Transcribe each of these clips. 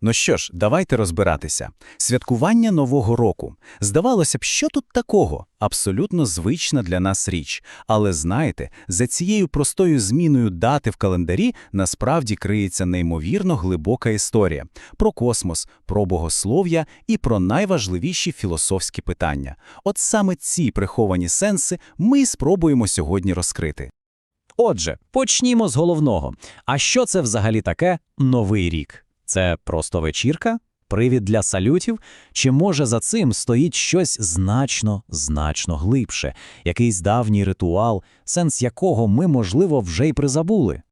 Ну що ж, давайте розбиратися. Святкування Нового року. Здавалося б, що тут такого? Абсолютно звична для нас річ. Але знаєте, за цією простою зміною дати в календарі насправді криється неймовірно глибока історія про космос, про богослов'я і про найважливіші філософські питання. От саме ці приховані сенси ми й спробуємо сьогодні розкрити. Отже, почнімо з головного. А що це взагалі таке Новий рік? Це просто вечірка? Привід для салютів? Чи може за цим стоїть щось значно, значно глибше, якийсь давній ритуал, сенс якого ми, можливо, вже й призабули?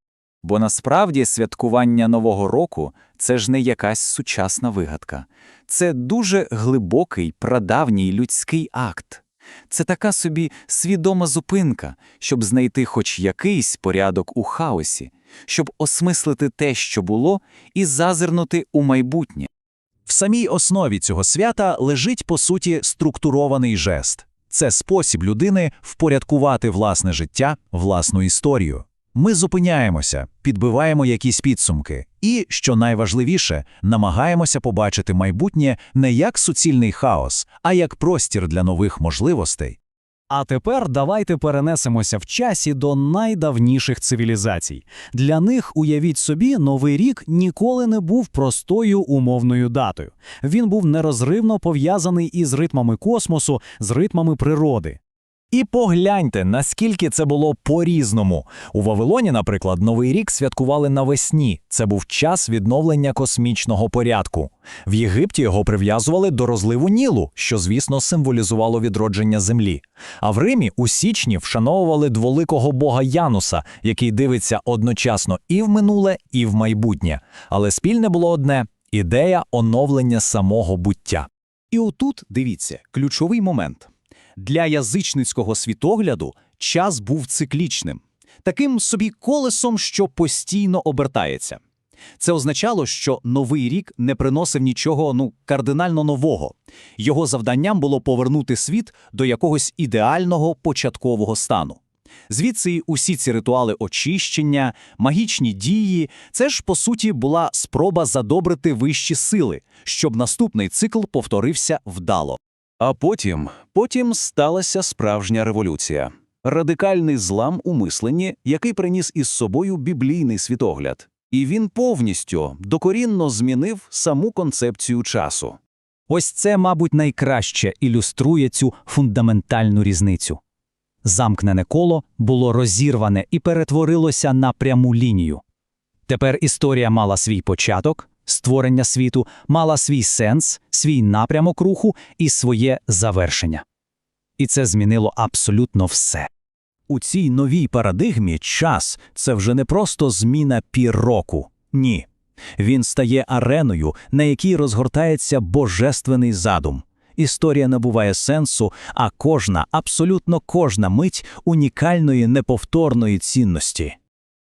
Бо насправді святкування Нового року це ж не якась сучасна вигадка. Це дуже глибокий, прадавній людський акт. Це така собі свідома зупинка, щоб знайти хоч якийсь порядок у хаосі, щоб осмислити те, що було, і зазирнути у майбутнє. В самій основі цього свята лежить, по суті, структурований жест. Це спосіб людини впорядкувати власне життя, власну історію. Ми зупиняємося, підбиваємо якісь підсумки і, що найважливіше, намагаємося побачити майбутнє не як суцільний хаос, а як простір для нових можливостей. А тепер давайте перенесемося в часі до найдавніших цивілізацій. Для них, уявіть собі, Новий рік ніколи не був простою умовною датою. Він був нерозривно пов'язаний із ритмами космосу, з ритмами природи. І погляньте, наскільки це було по-різному. У Вавилоні, наприклад, Новий рік святкували навесні. Це був час відновлення космічного порядку. В Єгипті його прив'язували до розливу Нілу, що, звісно, символізувало відродження землі. А в Римі у січні вшановували дволикого бога Януса, який дивиться одночасно і в минуле, і в майбутнє. Але спільне було одне ідея оновлення самого буття. І отут, дивіться, ключовий момент. Для язичницького світогляду час був циклічним, таким собі колесом, що постійно обертається. Це означало, що новий рік не приносив нічого ну, кардинально нового. Його завданням було повернути світ до якогось ідеального початкового стану. Звідси й усі ці ритуали очищення, магічні дії це ж, по суті, була спроба задобрити вищі сили, щоб наступний цикл повторився вдало. А потім, потім сталася справжня революція. Радикальний злам у мисленні, який приніс із собою біблійний світогляд. І він повністю докорінно змінив саму концепцію часу. Ось це, мабуть, найкраще ілюструє цю фундаментальну різницю. Замкнене коло було розірване і перетворилося на пряму лінію. Тепер історія мала свій початок, створення світу, мала свій сенс, свій напрямок руху і своє завершення. І це змінило абсолютно все. У цій новій парадигмі час це вже не просто зміна пір року. Ні. Він стає ареною, на якій розгортається божественний задум. Історія набуває сенсу, а кожна, абсолютно кожна мить унікальної неповторної цінності.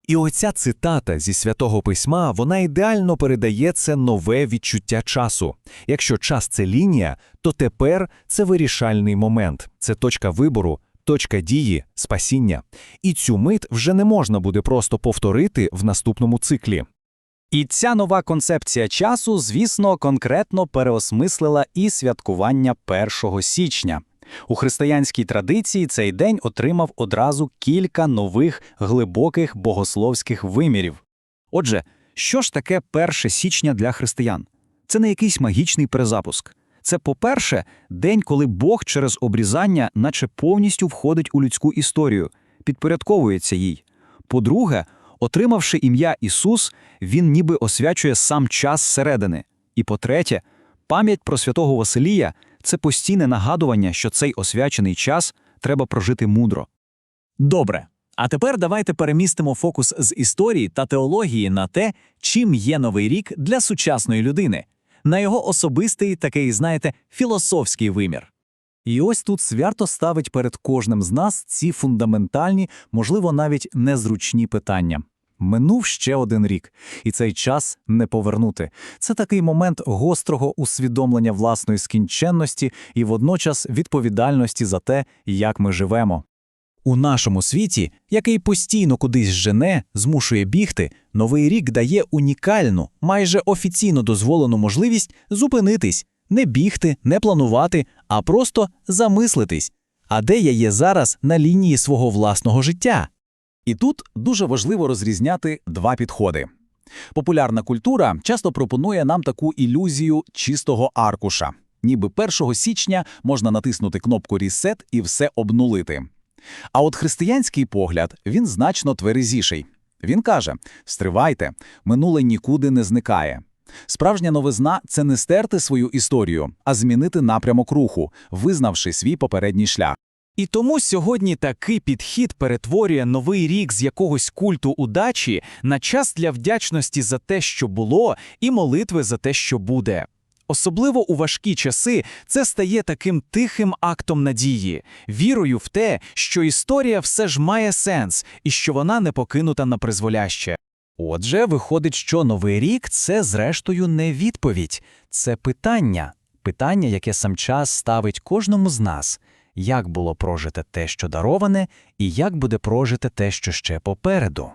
І оця цитата зі святого письма вона ідеально передає це нове відчуття часу. Якщо час це лінія, то тепер це вирішальний момент, це точка вибору, точка дії, спасіння. І цю мить вже не можна буде просто повторити в наступному циклі. І ця нова концепція часу, звісно, конкретно переосмислила і святкування 1 січня. У християнській традиції цей день отримав одразу кілька нових глибоких богословських вимірів. Отже, що ж таке 1 січня для християн? Це не якийсь магічний перезапуск. Це, по-перше, день, коли Бог через обрізання наче повністю входить у людську історію, підпорядковується їй. По-друге, отримавши ім'я Ісус, Він ніби освячує сам час зсередини. І по-третє, пам'ять про святого Василія це постійне нагадування, що цей освячений час треба прожити мудро. Добре. А тепер давайте перемістимо фокус з історії та теології на те, чим є новий рік для сучасної людини, на його особистий такий, знаєте, філософський вимір. І ось тут свято ставить перед кожним з нас ці фундаментальні, можливо, навіть незручні питання. Минув ще один рік, і цей час не повернути. Це такий момент гострого усвідомлення власної скінченності і водночас відповідальності за те, як ми живемо. У нашому світі, який постійно кудись жене, змушує бігти, Новий рік дає унікальну, майже офіційно дозволену можливість зупинитись, не бігти, не планувати, а просто замислитись. А де я є зараз на лінії свого власного життя? І тут дуже важливо розрізняти два підходи. Популярна культура часто пропонує нам таку ілюзію чистого аркуша. Ніби 1 січня можна натиснути кнопку «Ресет» і все обнулити. А от християнський погляд, він значно тверезіший. Він каже, стривайте, минуле нікуди не зникає. Справжня новизна – це не стерти свою історію, а змінити напрямок руху, визнавши свій попередній шлях. І тому сьогодні такий підхід перетворює новий рік з якогось культу удачі на час для вдячності за те, що було, і молитви за те, що буде. Особливо у важкі часи це стає таким тихим актом надії, вірою в те, що історія все ж має сенс і що вона не покинута на призволяще. Отже, виходить, що Новий рік це, зрештою, не відповідь, це питання. Питання, яке сам час ставить кожному з нас. Як було прожите те, що дароване, і як буде прожите те, що ще попереду.